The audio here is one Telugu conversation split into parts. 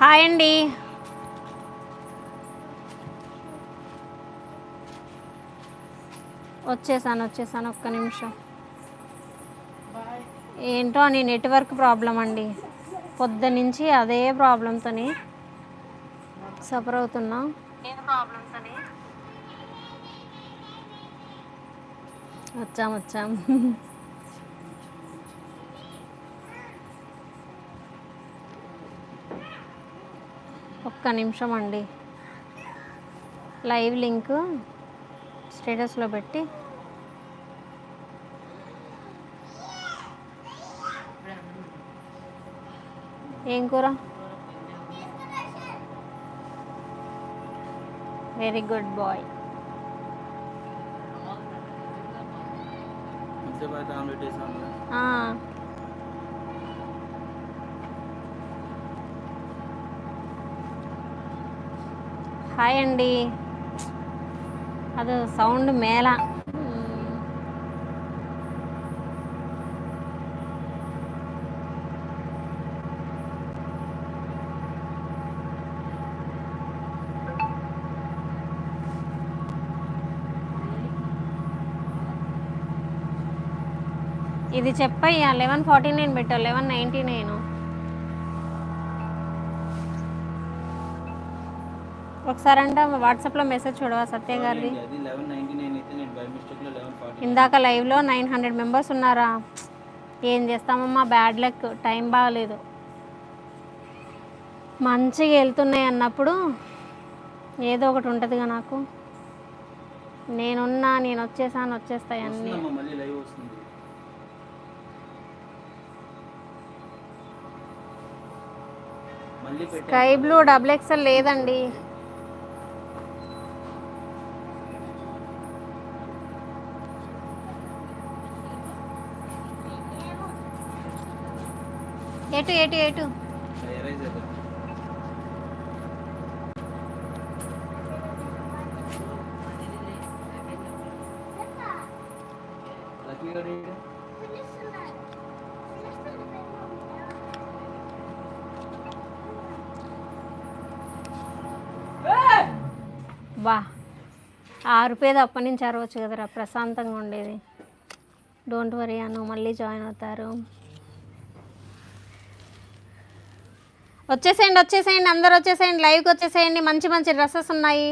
హాయ్ అండి. వచ్చేసాను వచ్చేసాను ఒక్క నిమిషం. ఏంటో అని నెట్వర్క్ ప్రాబ్లం అండి. పొద్దు నుంచి అదే ప్రాబ్లంతో సఫర్ అవుతున్నా. వచ్చాం వచ్చాం. ఒక్క నిమిషం అండి. లైవ్ లింక్ స్టేటస్లో పెట్టి. ఏం కూర? Very good boy. Omelette hi అండి. అది సౌండ్ మేళ. ఇది చెప్పయ్యా లెవెన్ ఫార్టీ నైన్ పెట్టావు లెవెన్ నైంటీ నైన్ ఒకసారి అంటే వాట్సాప్లో మెసేజ్ చూడవా సత్య గారిది? ఇందాక లైవ్లో నైన్ హండ్రెడ్ మెంబర్స్ ఉన్నారా? ఏం చేస్తామమ్మా? బ్యాడ్ లక్ టైం బాగలేదు మంచిగా వెళ్తున్నాయి అన్నప్పుడు ఏదో ఒకటి ఉంటుందిగా నాకు. నేనున్నా నేను వచ్చేసాను వచ్చేస్తాయి అన్నీ. స్కై బ్లూ డబుల్ ఎక్సెల్ లేదండి. ఎటు ఎటు ఎటు? వా. చేద్దాం. అప్పటి నుంచి అరవచ్చు కదరా ప్రశాంతంగా ఉండేది. డోంట్ వరీ అను మళ్ళీ జాయిన్ అవుతారు. వచ్చేసేయండి వచ్చేసేయండి అందరు వచ్చేసేయండి లైవ్కి వచ్చేసేయండి మంచి మంచి డ్రెస్సెస్ ఉన్నాయి.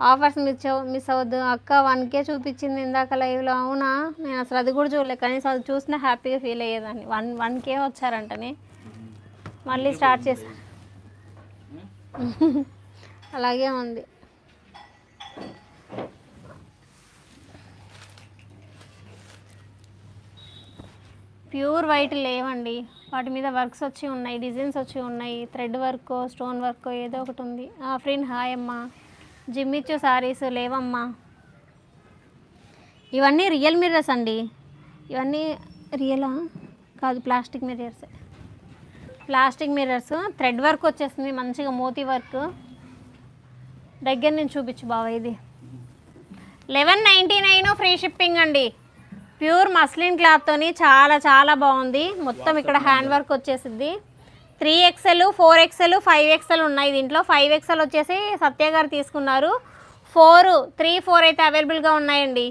ఆఫర్స్ మిస్ మిస్ అవ్వద్దు. అక్క వన్కే చూపించింది ఇందాక లైవ్లో అవునా? నేను అసలు అది కూడా చూడలేదు. కనీసం అది చూసినా హ్యాపీగా ఫీల్ అయ్యేదాన్ని. వన్ వన్కే వచ్చారంటనే. మళ్ళీ స్టార్ట్ చేశాను అలాగే ఉంది. ప్యూర్ వైట్ లేవండి. వాటి మీద వర్క్స్ వచ్చి ఉన్నాయి డిజైన్స్ వచ్చి ఉన్నాయి థ్రెడ్ వర్క్ స్టోన్ వర్క్ ఏదో ఒకటి ఉంది. ఫ్రెండ్ హాయ్ అమ్మా జిమ్మిచ్చు సారీస్ లేవమ్మా. ఇవన్నీ రియల్ మిర్రర్స్ అండి. ఇవన్నీ రియలా? కాదు plastic mirrors. Plastic mirrors thread work వచ్చేస్తుంది మంచిగా మోతీ వర్క్. దగ్గర నుంచి చూపించు బావ ఇది. Eleven ninety nine free shipping అండి. ప్యూర్ మస్లిన్ క్లాత్తోని చాలా చాలా బాగుంది. మొత్తం ఇక్కడ హ్యాండ్ వర్క్ వచ్చేసింది three XL four XL five XL ఉన్నాయి దీంట్లో. ఫైవ్ ఎక్స్ఎల్ వచ్చేసి సత్య గారు తీసుకున్నారు. ఫోర్ త్రీ ఫోర్ అయితే అవైలబుల్గా ఉన్నాయండి.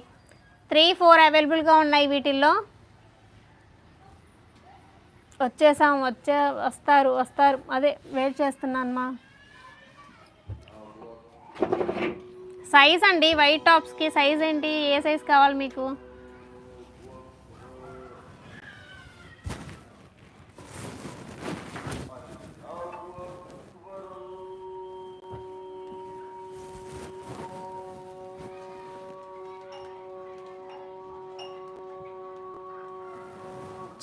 త్రీ ఫోర్ అవైలబుల్గా ఉన్నాయి వీటిల్లో. వచ్చేసాం వచ్చే వస్తారు వస్తారు. అదే వెయిట్ చేస్తున్నానమ్మా సైజ్ అండి వైట్ టాప్స్కి సైజ్ ఏంటి ఏ సైజ్ కావాలి మీకు?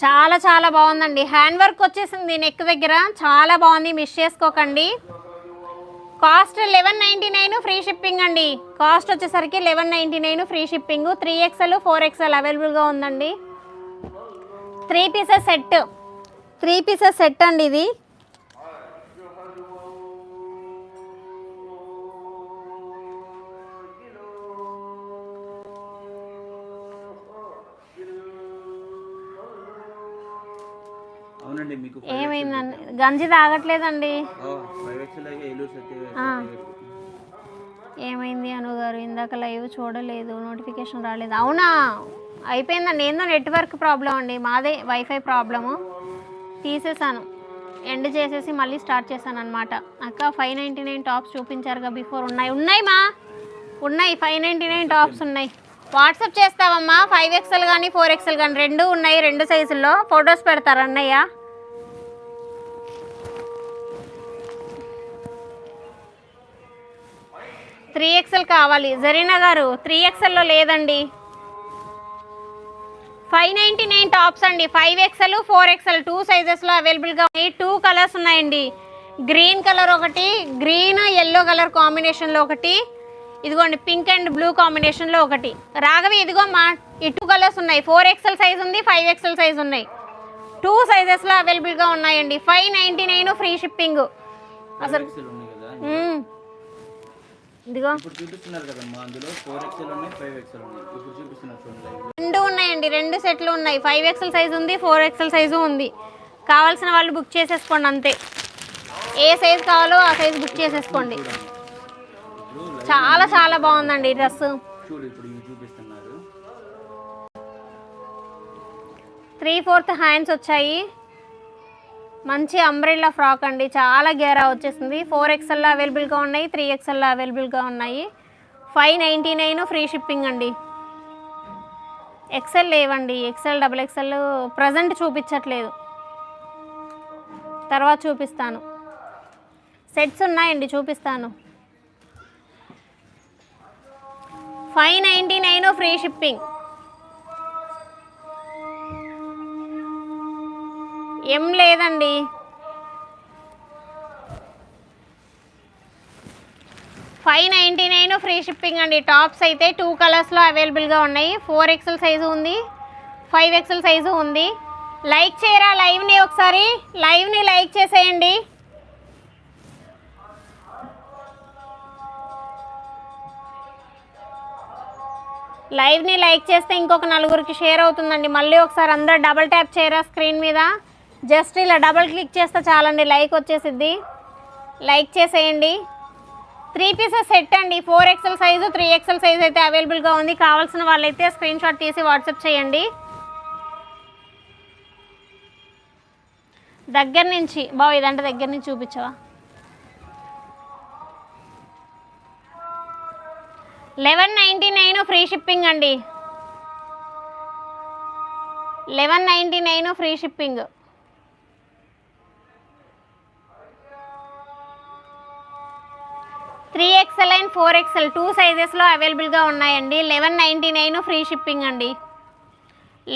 చాలా చాలా బాగుందండి. హ్యాండ్ వర్క్ వచ్చేసింది నెక్ దగ్గర. చాలా బాగుంది. మిస్ చేసుకోకండి. Cost eleven ninety nine free shipping అండి. కాస్ట్ వచ్చేసరికి eleven ninety nine free shipping. Three XL four XL అవైలబుల్గా ఉందండి. Three pieces set. Three pieces set అండి ఇది. ఏమైందండి? గంజి తాగట్లేదండి. ఏమైంది అను గారు? ఇందాక లైవ్ చూడలేదు నోటిఫికేషన్ రాలేదు. అవునా? అయిపోయిందండి. ఏందో నెట్వర్క్ ప్రాబ్లం అండి. మాదే వైఫై ప్రాబ్లము. తీసేసాను. ఎండ్ చేసేసి మళ్ళీ స్టార్ట్ చేశాను అనమాట అక్క ఫైవ్ నైంటీ నైన్ టాప్స్ చూపించారుగా బిఫోర్. ఉన్నాయి. ఉన్నాయి మా. ఉన్నాయి. ఫైవ్ నైంటీ నైన్ టాప్స్ ఉన్నాయి. వాట్సాప్ చేస్తావమ్మా. ఫైవ్ ఎక్స్ఎల్ కానీ ఫోర్ ఎక్స్ఎల్ కానీ రెండు ఉన్నాయి. రెండు సైజుల్లో. ఫొటోస్ పెడతారు అన్నయ్య త్రీ ఎక్స్ఎల్ కావాలి. జరీనా గారు త్రీ ఎక్స్ఎల్లో లేదండి. ఫైవ్ నైంటీ నైన్ టాప్స్ అండి. Five XL four XL two సైజెస్లో అవైలబుల్గా ఉన్నాయి. టూ కలర్స్ ఉన్నాయండి. గ్రీన్ కలర్ ఒకటి గ్రీన్ ఎల్లో కలర్ కాంబినేషన్లో ఒకటి ఇదిగోండి పింక్ అండ్ బ్లూ కాంబినేషన్లో ఒకటి. రాఘవి ఇదిగో మా ఈ టూ కలర్స్ ఉన్నాయి. ఫోర్ ఎక్స్ఎల్ సైజ్ ఉంది ఫైవ్ ఎక్స్ఎల్ సైజ్ ఉన్నాయి. టూ సైజెస్లో అవైలబుల్గా ఉన్నాయండి. Five ninety nine free shipping. కదా. ఇదిగో. ఇప్పుడు చూపిస్తున్నారు కదమ్మా అందులో ఫోర్ ఎక్స్ఎల్ ఉన్నాయి ఫైవ్ ఎక్స్ఎల్ ఉన్నాయి. ఇప్పుడు చూపిస్తున్నారు చూడండి. live లో. రెండు ఉన్నాయండి రెండు సెట్లు ఉన్నాయి. ఫైవ్ ఎక్స్ఎల్ సైజు ఉంది ఫోర్ ఎక్స్ఎల్ సైజు ఉంది. కావాల్సిన వాళ్ళు బుక్ చేసేసుకోండి అంతే. ఏ సైజు కావాలో ఆ సైజు బుక్ చేసేసుకోండి. చాలా చాలా బాగుందండి డ్రెస్ త్రీ ఫోర్త్ హ్యాండ్స్ వచ్చాయి. మంచి అంబ్రెల్లా ఫ్రాక్ అండి. చాలా గేరా వచ్చేసింది. ఫోర్ ఎక్స్ఎల్లో అవైలబుల్గా ఉన్నాయి త్రీ ఎక్స్ఎల్లో అవైలబుల్గా ఉన్నాయి. Five ninety nine free shipping అండి. ఎక్సెల్ లేవండి. ఎక్సెల్ డబుల్ ఎక్సెల్ ప్రజెంట్ చూపించట్లేదు. తర్వాత చూపిస్తాను. సెట్స్ ఉన్నాయండి చూపిస్తాను. Five ninety nine free shipping ఏం లేదండి. Five ninety nine free shipping అండి. టాప్స్ అయితే టూ కలర్స్లో అవైలబుల్గా ఉన్నాయి. ఫోర్ ఎక్స్ఎల్ సైజు ఉంది. ఫైవ్ ఎక్స్ఎల్ సైజు ఉంది. లైక్ చేయరా లైవ్ని ఒకసారి? లైవ్ని లైక్ చేసేయండి. లైవ్ని లైక్ చేస్తే ఇంకొక నలుగురికి షేర్ అవుతుందండి. మళ్ళీ ఒకసారి అందరు డబల్ ట్యాప్ చేయరా స్క్రీన్ మీద? జస్ట్ ఇలా డబల్ క్లిక్ చేస్తే చాలండి. లైక్ వచ్చేసిద్ది. లైక్ చేసేయండి. త్రీ పీసెస్ సెట్ అండి. Four XL size three XL size అయితే అవైలబుల్గా ఉంది. కావాల్సిన వాళ్ళైతే స్క్రీన్ షాట్ తీసి వాట్సాప్ చేయండి. దగ్గర నుంచి బావు ఇదంటే దగ్గర నుంచి చూపించవా? Eleven ninety nine free shipping అండి. Eleven ninety nine free shipping. Three XL and four XL two సైజెస్లో అవైలబుల్గా ఉన్నాయండి. Eleven ninety nine free shipping అండి.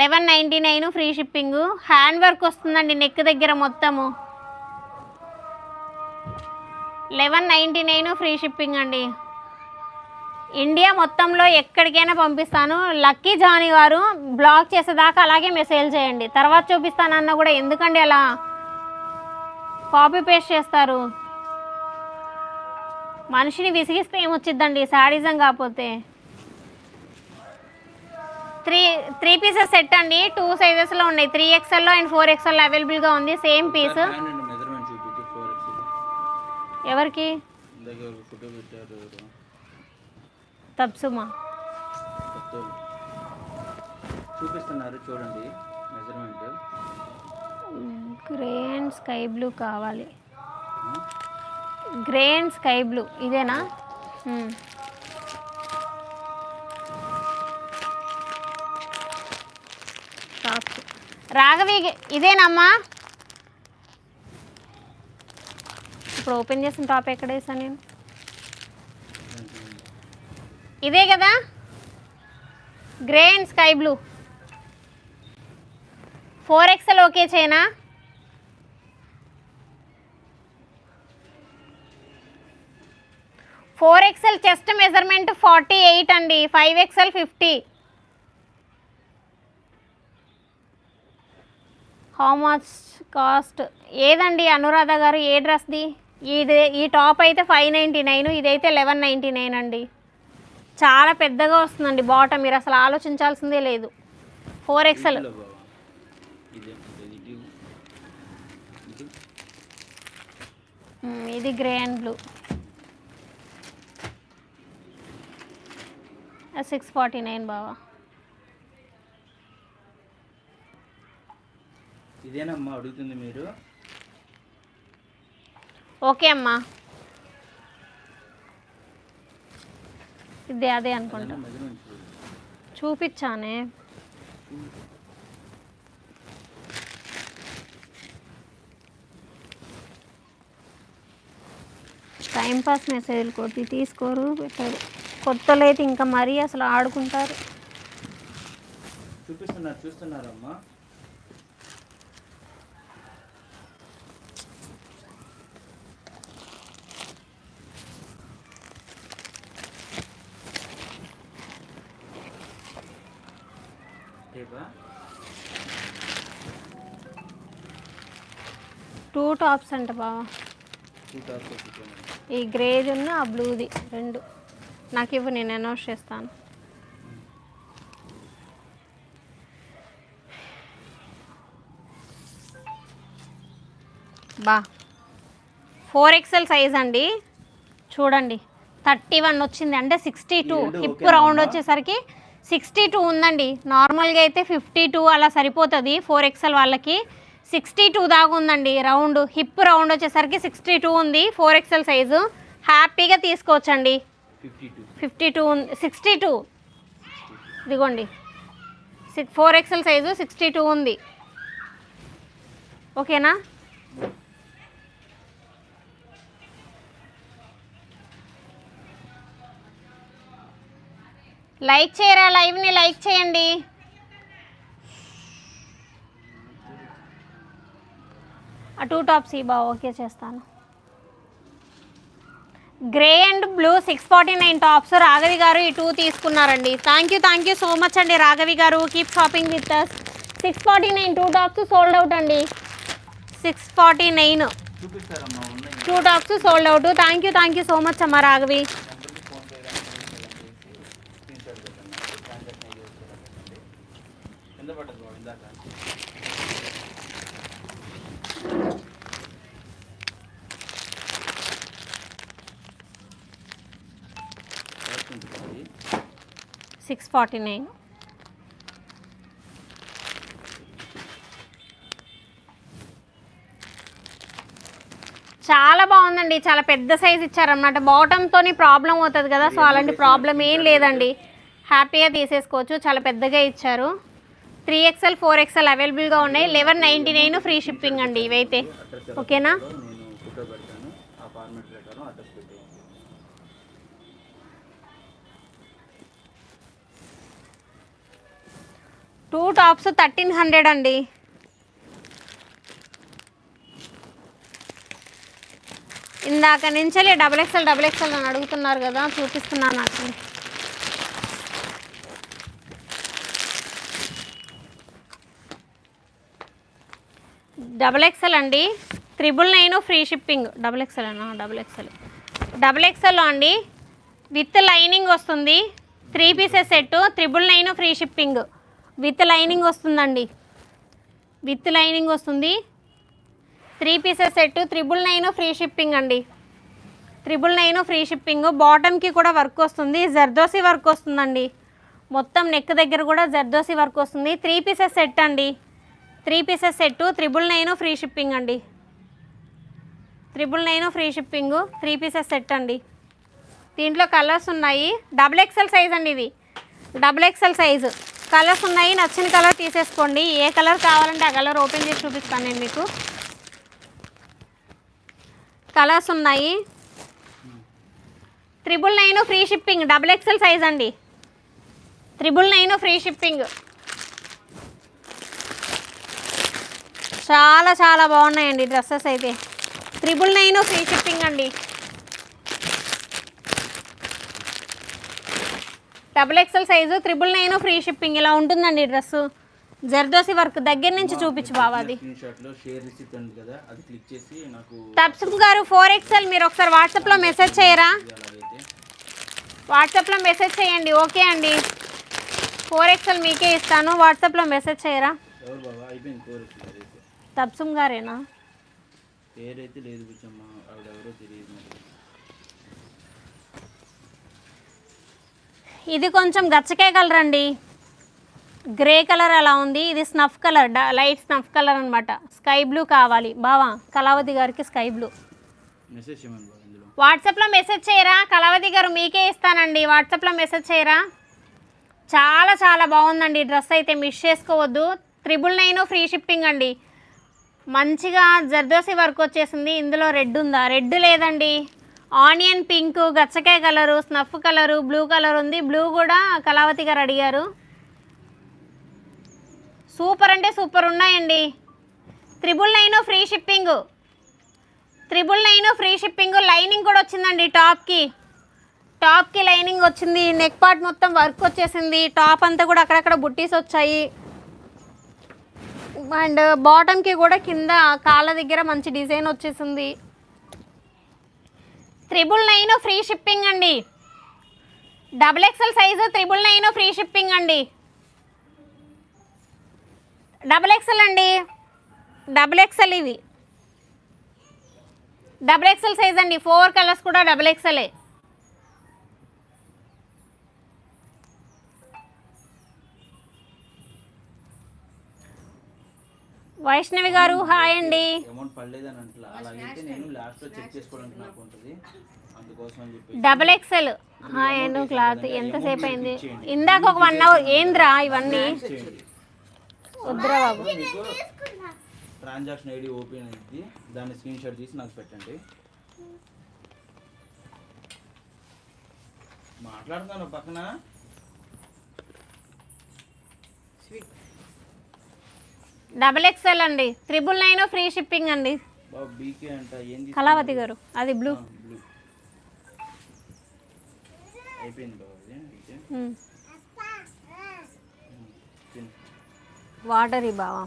Eleven ninety nine free shipping. Hand work వస్తుందండి నెక్ దగ్గర మొత్తము. Eleven ninety nine free shipping అండి. ఇండియా మొత్తంలో ఎక్కడికైనా పంపిస్తాను. లక్కీ జానీ గారు బ్లాక్ చేసేదాకా అలాగే మెసేజ్ చేయండి. తర్వాత చూపిస్తానన్న కూడా ఎందుకండి అలా? కాపీ పేస్ట్ చేస్తారు. మనిషిని విసిగిస్తే ఏమొచ్చిద్దండి? సాడిజం కాకపోతే. త్రీ త్రీ పీసెస్ సెట్ అండి. టూ సైజెస్లో ఉన్నాయి. త్రీ ఎక్స్ఎల్లో అండ్ ఫోర్ ఎక్స్ఎల్ అవైలబుల్గా ఉంది. Same piece. ఎవరికి. తప్సుమా. చూపిస్తున్నారు చూడండి measurement. Grey and sky blue కావాలి. Grey and sky blue. ఇదేనా? రాఘవి ఇదేనమ్మా? ఇప్పుడు ఓపెన్ చేసిన టాప్ ఎక్కడ వేసాను నేను? ఇదే కదా? Grey and sky blue four XL okay చేయనా? Four XL chest measurement forty eight అండి five XL fifty. How much cost ఏదండి అనురాధ గారు ఏ డ్రెస్ది ఇది ఈ టాప్ అయితే ఫైవ్ నైంటీ నైన్ ఇదైతే లెవెన్ నైంటీ నైన్ అండి. చాలా పెద్దగా వస్తుందండి బాటమ్ మీరు అసలు ఆలోచించాల్సిందే లేదు. Four XL. ఇది grey and blue. Six forty nine బావా. ఇదేనమ్మా అడుగుతుంది మీరు? ఓకే అమ్మా. ఇదే అదే అనుకుంటా. చూపించానే టైంపాస్ మెసేజ్లు కొట్టి తీసుకోరు పెట్టారు. కొత్తలో అయితే ఇంకా మరీ అసలు ఆడుకుంటారు. చూపిస్తున్నారు చూస్తున్నారమ్మా. టూ టాప్స్ అంట బావా. ఈ గ్రేది ఉన్న ఆ బ్లూది రెండు. నాకు ఇవ్వు నేను అనౌన్స్ చేస్తాను. బా. ఫోర్ ఎక్స్ఎల్ సైజ్ అండి. చూడండి. థర్టీ వన్ వచ్చింది అంటే సిక్స్టీ టూ. Hip round? వచ్చేసరికి సిక్స్టీ టూ ఉందండి. నార్మల్గా అయితే ఫిఫ్టీ టూ అలా సరిపోతుంది ఫోర్ ఎక్స్ఎల్ వాళ్ళకి. సిక్స్టీ టూ దాకా ఉందండి రౌండ్. హిప్ రౌండ్ వచ్చేసరికి సిక్స్టీ టూ ఉంది ఫోర్ ఎక్స్ఎల్ సైజు. హ్యాపీగా తీసుకోవచ్చండి. ఫిఫ్టీ టూ ఉంది సిక్స్టీ టూ. ఇదిగోండి. Six four XL size sixty two ఉంది. ఓకేనా? లైక్ చేయరా? లైవ్ని లైక్ చేయండి. ఆ టూ టాప్స్ ఈ బా ఓకే చేస్తాను. Grey and blue six forty nine tops Raghavi garu ఈ టూ తీసుకున్నారండి. Thank you thank you so much అండి Raghavi garu. Keep shopping with us six forty nine two tops sold out అండి. Six forty nine two tops sold out thank you thank you so much అమ్మా రాఘవి నెంబర్కి ఫోన్ పే కానీ స్క్రీన్ షాట్ పెట్టండి ట్రాన్సాక్షన్ అయ్యి పెట్టండి ఎంత పడ్డది బాబు ఇందాక కాస్ట్ ఉంటుంది సిక్స్ ఫార్టీ నైన్. చాలా బాగుందండి చాలా పెద్ద సైజ్ ఇచ్చారనమాట బాటంతో ప్రాబ్లం అవుతుంది కదా సో అలాంటి ప్రాబ్లం ఏం లేదండి. హ్యాపీగా తీసేసుకోవచ్చు చాలా పెద్దగా ఇచ్చారు. త్రీ ఎక్స్ఎల్ ఫోర్ ఎక్స్ఎల్ అవైలబుల్గా ఉన్నాయి. Eleven ninety nine free shipping అండి ఇవైతే. ఓకేనా టూ టాప్స్ థర్టీన్ హండ్రెడ్ అండి. ఇందాక నుంచి డబుల్ ఎక్స్ఎల్ డబుల్ ఎక్స్ఎల్ అని అడుగుతున్నారు కదా చూపిస్తున్నాను నాకు. డబుల్ ఎక్స్ఎల్ అండి. Triple nine free shipping. Double XL అన్న డబుల్ ఎక్స్ఎల్. డబుల్ ఎక్స్ఎల్లో అండి. విత్ లైనింగ్ వస్తుంది. Three pieces set triple nine free shipping. With lining వస్తుందండి. విత్ లైనింగ్ వస్తుంది. Three pieces set triple nine free shipping అండి. Triple nine free shipping. బాటమ్కి కూడా వర్క్ వస్తుంది. జర్దోసి వర్క్ వస్తుందండి. మొత్తం నెక్ దగ్గర కూడా జర్దోసి వర్క్ వస్తుంది. త్రీ పీసెస్ సెట్ అండి. Three pieces set triple nine free shipping అండి. Triple nine free shipping three pieces set అండి. దీంట్లో కలర్స్ ఉన్నాయి. డబుల్ ఎక్సెల్ సైజ్ అండి ఇది. Double XL size. కలర్స్ ఉన్నాయి నచ్చిన కలర్ తీసేసుకోండి. ఏ కలర్ కావాలంటే ఆ కలర్ ఓపెన్ చేసి చూపిస్తాను నేను మీకు. కలర్స్ ఉన్నాయి. Triple nine free shipping double XL size అండి. Triple nine free shipping. చాలా చాలా బాగున్నాయండి డ్రెస్సెస్ అయితే. త్రిబుల్ నైన్ ఫ్రీ షిప్పింగ్ అండి. Double XL size triple nine free shipping. ఇలా ఉంటుందండి డ్రెస్ జర్దోసి వర్క్ దగ్గర నుంచి చూపించు బాబా అది. స్క్రీన్ షాట్లో షేర్ రిసిప్ట్ ఉంది కదా అది క్లిక్ చేసి నాకు తప్సం గారు ఫోర్ ఎక్సెల్ మీరు ఒకసారి వాట్సాప్లో మెసేజ్ చేయరా? వాట్సాప్లో మెసేజ్ చేయండి. ఓకే అండి. ఫోర్ ఎక్సెల్ మీకే ఇస్తాను. వాట్సాప్లో మెసేజ్ చేయరా? ఎవరు బాబా అయిపోయింది కోర్ అదైతే తప్సం గారేనా? పేరైతే లేదు బుచ్చమ్మ ఆవిడ ఎవరో తెలియదు మరి ఇది కొంచెం గచ్చకే కలర్ అండి. గ్రే కలర్ అలా ఉంది. ఇది snuff colour light snuff colour అనమాట స్కై బ్లూ కావాలి. బావా కళావతి గారికి స్కై బ్లూ. వాట్సాప్లో మెసేజ్ చేయరా? కళావతి గారు మీకే ఇస్తానండి. వాట్సాప్లో మెసేజ్ చేయరా? చాలా చాలా బాగుందండి. డ్రెస్ అయితే మిస్ చేసుకోవద్దు. త్రిబుల్ నైన్ ఫ్రీ షిప్పింగ్ అండి. మంచిగా జర్దోసి వర్క్ వచ్చేసింది. ఇందులో రెడ్ ఉందా? రెడ్ లేదండి. Onion pink గచ్చకాయ colour snuff colour blue colour ఉంది. బ్లూ కూడా కళావతి గారు అడిగారు. సూపర్ అంటే సూపర్ ఉన్నాయండి. Triple nine free shipping. Triple nine free shipping lining కూడా వచ్చిందండి టాప్కి. టాప్కి లైనింగ్ వచ్చింది. నెక్ పార్ట్ మొత్తం వర్క్ వచ్చేసింది. టాప్ అంతా కూడా అక్కడక్కడ బుట్టీస్ వచ్చాయి. అండ్ బాటమ్కి కూడా కింద కాళ్ళ దగ్గర మంచి డిజైన్ వచ్చేసింది. త్రిబుల్ నైన్ ఫ్రీ షిప్పింగ్ అండి. Double XL size triple nine free shipping అండి. డబుల్ ఎక్సెల్ అండి. డబుల్ ఎక్సెల్ ఇవి. డబుల్ ఎక్సెల్ సైజ్ అండి. ఫోర్ కలర్స్ కూడా డబుల్ ఎక్సెలే వైష్ణవి గారు హాయ్ అండి. అమౌంట్ పడలేదని అంటలా అలాగైతే నేను లాస్ట్లో చెక్ చేసుకోవడానికి నాకు ఉంటుంది అందుకోసం అని చెప్పి double XL hi and cloth ఎంతసేపు అయింది? ఇందాక ఒక వన్ అవర్ ఏంద్రా ఇవన్నీ? వద్దురా బాబు. ట్రాన్సాక్షన్ ఐడి ఓపెన్ అయింది. దాన్ని స్క్రీన్ షాట్ తీసి నాకు పెట్టండి. మాట్లాడుతున్నాను పక్కన. డబుల్ ఎక్సెల్ అండి. త్రిబుల్ నైన్ ఫ్రీ షిప్పింగ్ అండి? కళావతి గారు అది బ్లూ. వాటర్ ఈ బావా.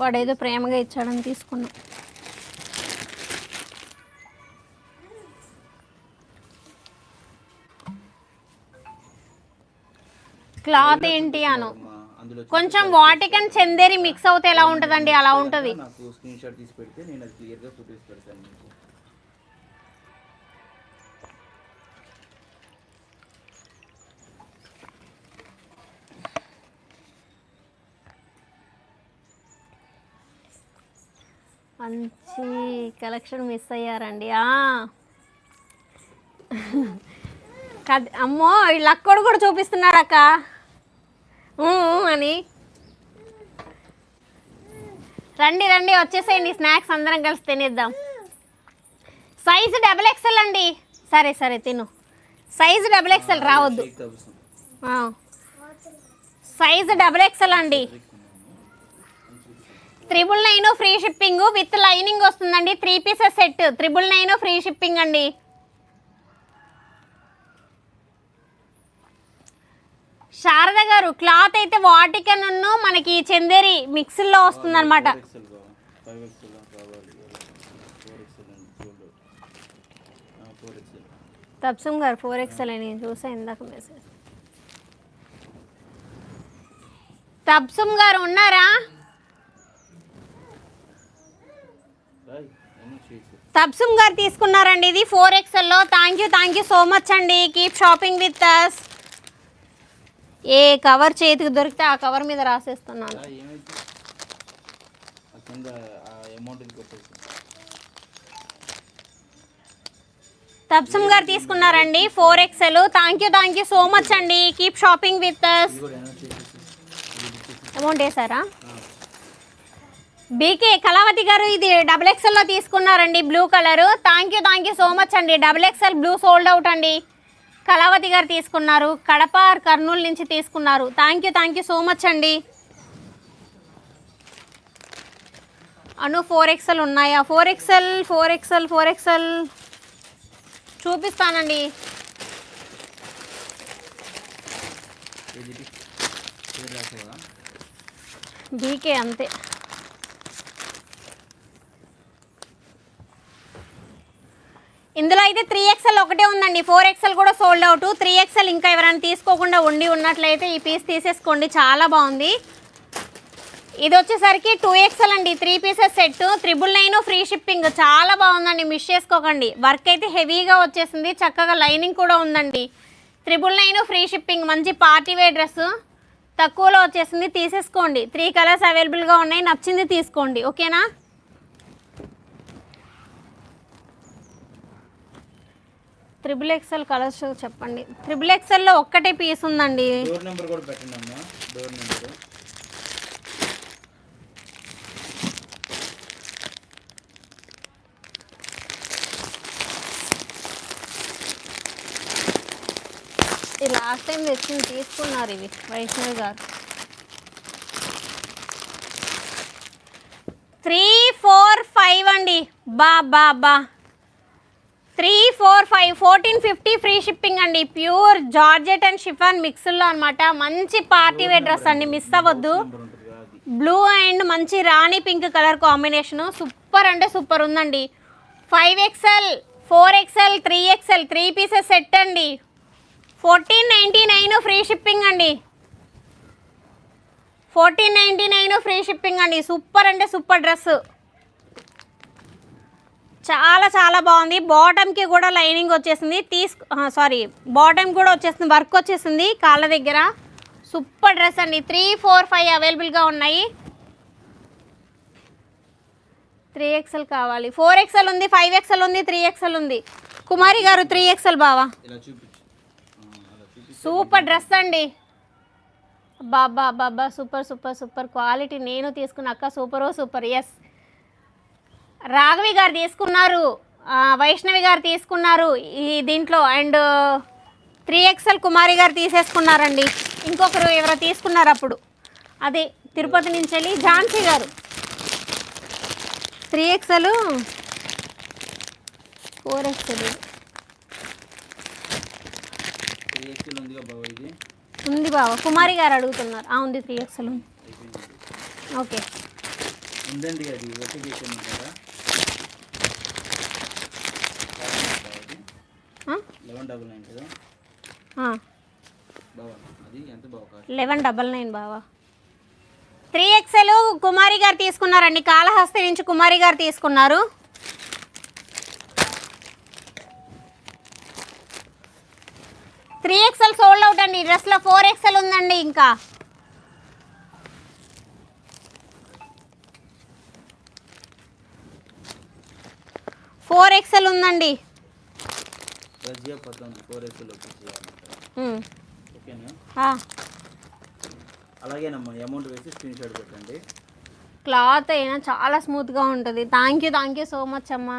వాడేదో ప్రేమగా ఇచ్చాడని తీసుకున్నా. క్లాత్ ఏంటి అను? కొంచెం వాటికన్ చందేరి మిక్స్ అవుతే ఎలా ఉంటుందండి? అలా ఉంటుంది. నాకు స్క్రీన్ షాట్ తీసి పెడితే నేను అది క్లియర్గా ఫోటోస్ పెడతాను మీకు. మంచి కలెక్షన్ మిస్ అయ్యారండి. అమ్మో ఈ లక్కోడు కూడా చూపిస్తున్నాడు అక్క అని. రండి రండి వచ్చేసేయండి స్నాక్స్ అందరం కలిసి తినేద్దాం. సైజు డబుల్ ఎక్సెల్ అండి. సరే సరే తిను. సైజు డబుల్ ఎక్సెల్ రావద్దు. సైజు డబుల్ ఎక్సెల్ అండి. Triple nine free shipping with lining వస్తుందండి. Three pieces set. Triple nine free shipping అండి. శారద గారు క్లాత్ అయితే వాటికన్ మనకి చందేరి మిక్స్లో వస్తుంది అనమాట తప్సం గారు ఫోర్ ఎక్స్ఎల్ అని చూసా ఇందాక మెసేజ్ తప్సం గారు ఉన్నారా? రాయ్ ఏమో చేసి తప్సం గారు తీసుకున్నారండి ఇది four ఎక్స్ఎల్లో thank you thank you so much అండి. కీప్ షాపింగ్ విత్ అస్ ఏ కవర్ చేతికి దొరికితే ఆ కవర్ మీద రాసేస్తున్నాను. తప్సం గారు తీసుకున్నారండి four XL thank you thank you so much అండి. Keep shopping with us amount వేసారా బీకే కళావతి గారు ఇది డబుల్ ఎక్స్ఎల్లో తీసుకున్నారండి blue colour thank you thank you so much అండి. Double XL blue sold out అండి. కళావతి గారు తీసుకున్నారు కడప కర్నూలు నుంచి తీసుకున్నారు. Thank you thank you so much అండి. అను ఫోర్ ఎక్స్ఎల్ ఉన్నాయా? Four XL four XL four XL చూపిస్తానండి. బీకే అంతే. ఇందులో అయితే త్రీ ఎక్స్ఎల్ ఒకటే ఉందండి. ఫోర్ ఎక్స్ఎల్ కూడా సోల్డ్ అవుట్ త్రీ ఎక్స్ఎల్ ఇంకా ఎవరైనా తీసుకోకుండా ఉండి ఉన్నట్లయితే ఈ పీస్ తీసేసుకోండి. చాలా బాగుంది. ఇది వచ్చేసరికి టూ ఎక్స్ఎల్ అండి. Three pieces set triple nine free shipping చాలా బాగుందండి. మిస్ చేసుకోకండి. వర్క్ అయితే హెవీగా వచ్చేసింది. చక్కగా లైనింగ్ కూడా ఉందండి. త్రిబుల్ నైన్ ఫ్రీ షిప్పింగ్ మంచి పార్టీ వేర్ డ్రెస్ తక్కువలో వచ్చేసింది. తీసేసుకోండి. త్రీ కలర్స్ అవైలబుల్గా ఉన్నాయి. నచ్చింది తీసుకోండి. ఓకేనా త్రిబుల్ ఎక్స్ఎల్ కలర్స్ చెప్పండి. త్రిబుల్ ఎక్స్ఎల్లో ఒక్కటే పీస్ ఉందండి. డోర్ నెంబర్ కూడా పెట్టండి అమ్మా. Door number. ఈ లాస్ట్ టైం తెచ్చింది తీసుకున్నారు ఇవి వైష్ణవి గారు. త్రీ ఫోర్ ఫైవ్ అండి. బా బా బా. Three four five fourteen fifty free shipping అండి. ప్యూర్ జార్జెట్ అండ్ షిఫాన్ మిక్స్లో అనమాట మంచి పార్టీ వేర్ డ్రెస్ అండి మిస్ అవ్వద్దు. బ్లూ అండ్ మంచి rani pink colour combination. Super అంటే సూపర్ ఉందండి. Five XL four XL three XL three pieces set అండి. Fourteen ninety nine free shipping అండి. Fourteen ninety nine free shipping అండి. సూపర్ అంటే సూపర్ డ్రెస్. చాలా చాలా బాగుంది. బాటమ్కి కూడా లైనింగ్ వచ్చేసింది. తీసుకు సారీ బాటమ్ కూడా వచ్చేసింది. వర్క్ వచ్చేసింది కాళ్ళ దగ్గర. సూపర్ డ్రెస్ అండి. త్రీ ఫోర్ ఫైవ్ అవైలబుల్గా ఉన్నాయి. త్రీ ఎక్స్ఎల్ కావాలి. ఫోర్ ఎక్స్ఎల్ ఉంది ఫైవ్ ఎక్స్ఎల్ ఉంది త్రీ ఎక్స్ఎల్ ఉంది. కుమారి గారు త్రీ ఎక్స్ఎల్ బావా? సూపర్ డ్రెస్ అండి. బాబా బాబా సూపర్ సూపర్ సూపర్ క్వాలిటీ నేను తీసుకున్న అక్క సూపర్ సూపర్. ఎస్ రాఘవి గారు తీసుకున్నారు. వైష్ణవి గారు తీసుకున్నారు ఈ దీంట్లో. అండ్ త్రీ ఎక్స్ఎల్ కుమారి గారు తీసేసుకున్నారండి. ఇంకొకరు ఎవరో తీసుకున్నారు అప్పుడు. అదే తిరుపతి నుంచి వెళ్ళి ఝాన్సీ గారు. Three XL. ఫోర్ ఎక్స్ఎల్ ఉంది బావ. కుమారి గారు అడుగుతున్నారు. ఆ, ఉంది త్రీ ఎక్స్ఎల్ ఉంది ఓకే. ఉందండి అది ఒకే చేసాను కదా ఆ? లెవెన్ డబల్ నైన్ కదా? ఆ, బాబా అది ఎంత బాబు కాస్ట్? లెవెన్ డబల్ నైన్ బావా. త్రీ ఎక్స్ఎల్ కుమారి గారు తీసుకున్నారండి. కాళహస్తి నుంచి కుమారి గారు తీసుకున్నారు. త్రీ ఎక్స్ఎల్ సోల్డ్ అవుట్ అండి. డ్రెస్లో ఫోర్ ఎక్స్ఎల్ ఉందండి ఇంకా. ఫోర్ ఎక్స్ఎల్ ఉందండి. రజియా చేయాలంటారా. ఓకేనా. అలాగేనమ్మా అమౌంట్ వేసి స్క్రీన్ షాట్ పెట్టండి. క్లాత్ అయినా చాలా స్మూత్గా ఉంటుంది. Thank you thank you so much అమ్మా.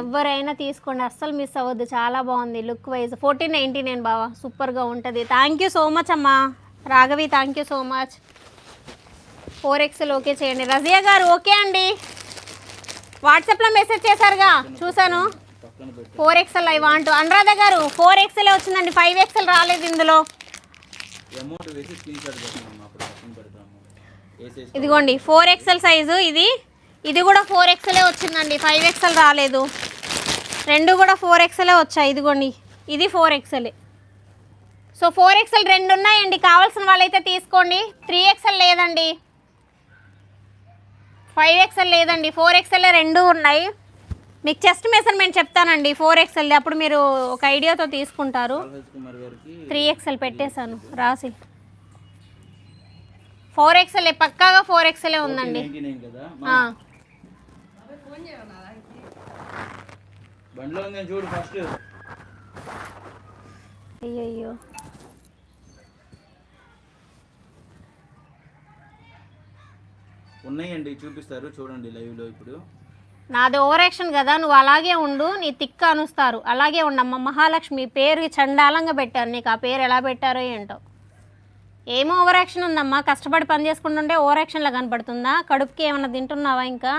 ఎవరైనా తీసుకోండి అస్సలు మిస్ అవ్వద్దు. చాలా బాగుంది look wise. Fourteen ninety nine బావా సూపర్గా ఉంటుంది. థ్యాంక్ యూ సో మచ్ అమ్మా. Raghavi thank you so much four XL okay చేయండి. రజియా గారు ఓకే అండి. వాట్సాప్లో మెసేజ్ చేశారుగా చూశాను. Four XL I want Anuradha garu four XL వచ్చిందండి ఫైవ్ ఎక్స్ఎల్ రాలేదు ఇందులో ఇదిగోండి ఫోర్ ఎక్స్ఎల్ సైజు ఇది ఇది కూడా ఫోర్ ఎక్స్ఎలే వచ్చిందండి ఫైవ్ ఎక్స్ఎల్ రాలేదు రెండు కూడా ఫోర్ ఎక్స్ఎలే వచ్చాయి ఇదిగోండి ఇది ఫోర్ ఎక్స్ఎలే సో ఫోర్ ఎక్స్ఎల్ రెండు ఉన్నాయండి కావాల్సిన వాళ్ళైతే తీసుకోండి త్రీ ఎక్స్ఎల్ లేదండి ఫైవ్ ఎక్స్ఎల్ లేదండి ఫోర్ ఎక్స్ఎల్ రెండు ఉన్నాయి మీకు చెస్ట్ మెజర్మెంట్ చెప్తానండి ఫోర్ ఎక్స్ఎల్ అప్పుడు మీరు ఒక ఐడియాతో తీసుకుంటారు. త్రీ ఎక్స్ఎల్ పెట్టేశాను రాసి. ఫోర్ ఎక్స్ఎల్ పక్కాగా ఫోర్ ఎక్స్ఎలే ఉందండి. అయ్యయ్యో. ఉన్నాయండి చూపిస్తారు. చూడండి లైవ్లో ఇప్పుడు. నాది ఓవర్ యాక్షన్ కదా నువ్వు అలాగే ఉండు నీ తిక్క అనుస్తారు. అలాగే ఉండమ్మ మహాలక్ష్మి పేరు చండాలంగా పెట్టారు. నీకు ఆ పేరు ఎలా పెట్టారో ఏంటో. ఏమో ఓవర్ యాక్షన్ ఉందమ్మా కష్టపడి పని చేసుకుంటుంటే ఓవర్ యాక్షన్లా కనపడుతుందా? కడుపుకి ఏమైనా తింటున్నావా ఇంకా?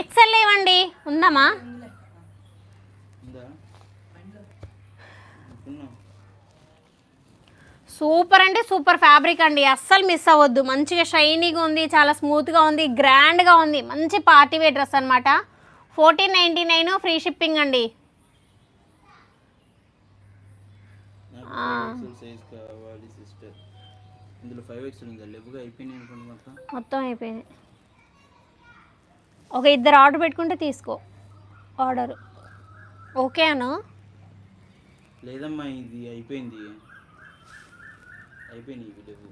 ఎక్సెల్ ఇవ్వండి ఉందమ్మా ఉందా అనుకున్నాం సూపర్ అంటే సూపర్ ఫ్యాబ్రిక్ అండి. అస్సలు మిస్ అవ్వద్దు. మంచిగా షైనీగా ఉంది చాలా స్మూత్గా ఉంది గ్రాండ్గా ఉంది. మంచి పార్టీ వేర్ డ్రెస్ అనమాట fourteen ninety nine free shipping అండి. మొత్తం. అయిపోయింది ఒక ఇద్దరు ఆర్డర్ పెట్టుకుంటే తీసుకో ఆర్డర్. ఓకే అను లేదమ్మా ఇది అయిపోయింది. అయిపోయినాయి ఇవి లేవు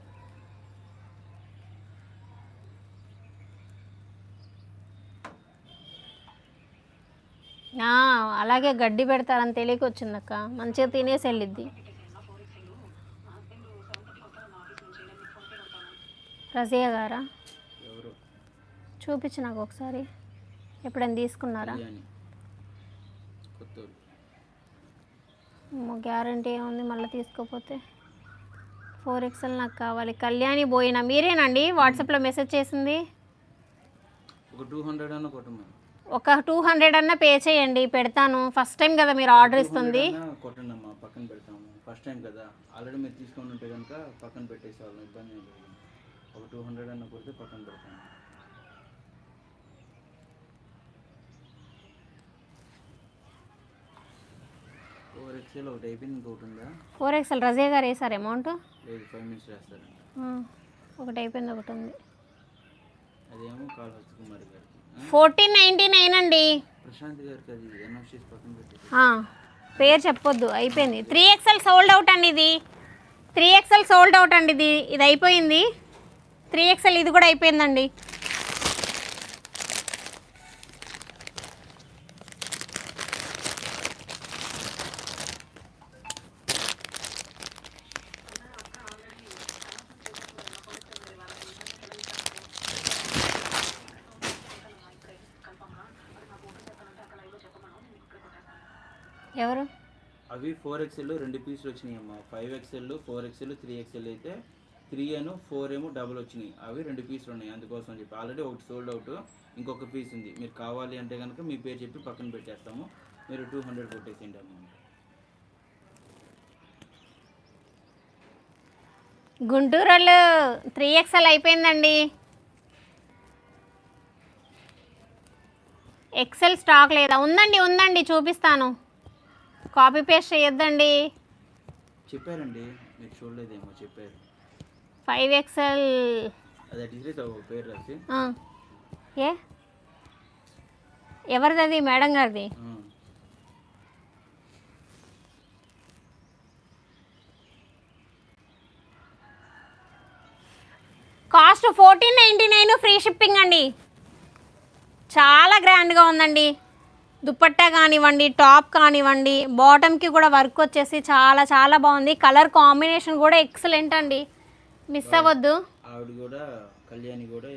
అలాగే గడ్డి పెడతారని తెలియక వచ్చిందక్క మంచిగా తినేసి వెళ్ళిద్ది. రజియా గారా? చూపించు నాకు ఒకసారి. ఎప్పుడైనా తీసుకున్నారా? గ్యారంటీ ఏముంది మళ్ళీ తీసుకోపోతే. ఫోర్ ఎక్స్ఎల్ నాకు కావాలి. కళ్యాణి పోయినా మీరేనండి? వాట్సాప్లో మెసేజ్ చేసింది? ఒక టూ హండ్రెడ్ అన్న పే చేయండి పెడతాను. ఫస్ట్ టైం కదా మీరు ఆర్డర్ ఇస్తుంది. కొట్టండి అమ్మా పక్కన పెడతాము. ఫస్ట్ టైం కదా. ఆల్రెడీ మీరు తీసుకొని ఉంటే కనుక పక్కన పెట్టేసి వాళ్ళని ఇబ్బంది ఏం లేదు. ఒక టూ హండ్రెడ్ అన్న కొడితే పక్కన పెడతాము. ఫోర్ ఎక్స్ఎల్ ఒకటి అయిపోయింది ఇంకొకటి ఉందా? ఫోర్ ఎక్స్ఎల్ రజే గారు వేసారు అమౌంట్? లేదు ఫైవ్ మినిట్స్ వేస్తారంట ఒకటి అయిపోయింది ఒకటి ఉంది అదేమో కాల్ కుమారి గారికి ఆ? ఫోర్టీన్ నైంటీ నైన్ అండి. ప్రశాంత్ గారికి అది ఎన్ఓసీస్ పక్కన పెట్టి ఆ, పేరు చెప్పొద్దు అయిపోయింది. త్రీ ఎక్స్ఎల్ సోల్డ్ అవుట్ అండి ఇది. త్రీ ఎక్స్ఎల్ సోల్డ్ అవుట్ అండి ఇది. ఇది అయిపోయింది. త్రీ ఎక్స్ఎల్ ఇది కూడా అయిపోయిందండి ఎవరు అవి ఫోర్ ఎక్స్ఎల్ రెండు పీసులు వచ్చినాయి అమ్మా five XL four XL three XL అయితే త్రీ అను ఫోర్ ఏమో డబుల్ వచ్చినాయి. అవి రెండు పీసులు ఉన్నాయి అందుకోసం చెప్పి. ఆల్రెడీ ఒకటి సోల్డ్ అవుట్ ఇంకొక పీస్ ఉంది. మీరు కావాలి అంటే కనుక మీ పేరు చెప్పి పక్కన పెట్టేస్తాము. మీరు టూ హండ్రెడ్ కొట్టేసేయండి అమ్మ. గుంటూరు త్రీ ఎక్స్ఎల్ అయిపోయిందండి. ఎక్సెల్ స్టాక్ లేదా? ఉందండి ఉందండి చూపిస్తాను. కాపీ పేస్ట్ చేయొద్దండి. చెప్పారండి మీరు చూడలేదేమో చెప్పారు. ఫైవ్ అది ఒక పేరు రాసి. ఏ? ఎవరిది అది మేడం గారిది. Cost fourteen ninety nine free shipping అండి. చాలా గ్రాండ్గా ఉందండి. దుపట్టా కానివ్వండి టాప్ కానివ్వండి బాటమ్కి కూడా వర్క్ వచ్చేసి చాలా చాలా బాగుంది. కలర్ కాంబినేషన్ కూడా ఎక్సలెంట్ అండి. మిస్ అవ్వద్దు. ఆవిడ కూడా కళ్యాణి కూడా